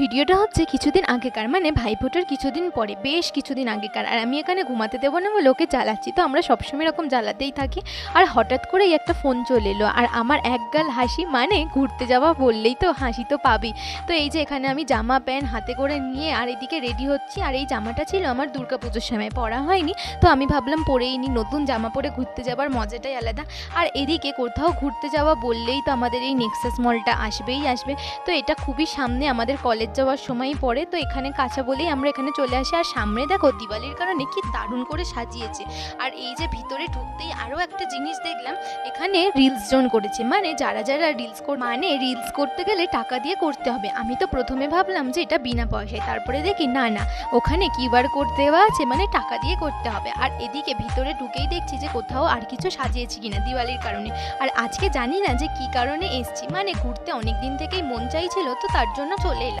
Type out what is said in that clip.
ভিডিওটা হচ্ছে কিছুদিন আগেকার মানে ভাইফোঁটার কিছুদিন পরে, বেশ কিছুদিন আগেকার। আর আমি এখানে ঘুমাতে দেবো না বলে ওকে জ্বালাচ্ছি। তো আমরা সবসময় এরকম জ্বালাতেই থাকি। আর হঠাৎ করেই একটা ফোন চলে এলো। আর আমার একগাল হাসি মানে ঘুরতে যাওয়া বললেই তো হাসি তো পাবি। তো এই যে এখানে আমি জামা, প্যান্ট হাতে করে নিয়ে আর এদিকে রেডি হচ্ছি। আর এই জামাটা ছিল আমার দুর্গাপুজোর সময়, পরা হয়নি। তো আমি ভাবলাম পরেই নি, নতুন জামা পরে ঘুরতে যাবার মজাটাই আলাদা। আর এদিকে কোথাও ঘুরতে যাওয়া বললেই তো আমাদের এই নেক্সাস মলটা আসবেই আসবে। তো এটা খুবই সামনে আমাদের কলেজ যাওয়ার সময় পড়ে, তো এখানে কাঁচা বলেই আমরা এখানে চলে আসি। আর সামনে দেখো, দিওয়ালির কারণে কি দারুণ করে সাজিয়েছে। আর এই যে ভিতরে ঢুকতেই আরও একটা জিনিস দেখলাম, এখানে রিলস জোন করেছে। মানে যারা যারা রিলস মানে রিলস করতে গেলে টাকা দিয়ে করতে হবে। আমি তো প্রথমে ভাবলাম যে এটা বিনা পয়সায়। তারপরে দেখি, না না, ওখানে কিউআর কোড দেওয়া আছে মানে টাকা দিয়ে করতে হবে। আর এদিকে ভিতরে ঢুকেই দেখছি যে কোথাও আর কিছু সাজিয়েছি কিনা দিওয়ালির কারণে। আর আজকে জানি না যে কি কারণে এসছি। মানে ঘুরতে অনেক দিন থেকেই মন চাইছিল, তো তার জন্য চলে এলাম।